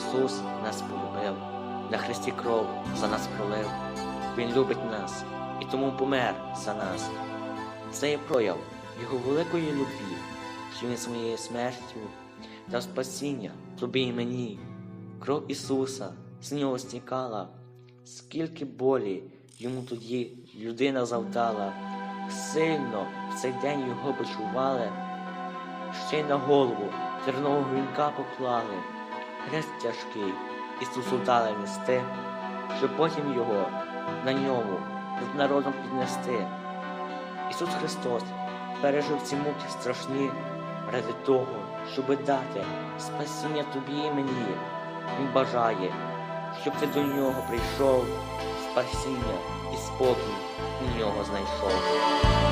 Ісус нас полюбив, на Христі кров за нас пролив. Він любить нас і тому помер за нас. Це є прояв Його великої любві, що Він своєю смертю та спасіння тобі і мені. Кров Ісуса з нього стікала, скільки болі йому тоді людина завдала, сильно в цей день його почували, ще й на голову тернового вінка поклали. Хрест тяжкий Ісусу дали нести, щоб потім його на ньому над народом піднести. Ісус Христос пережив ці муки страшні ради того, щоби дати спасіння тобі і мені. Він бажає, щоб ти до нього прийшов, спасіння і спокій у нього знайшов.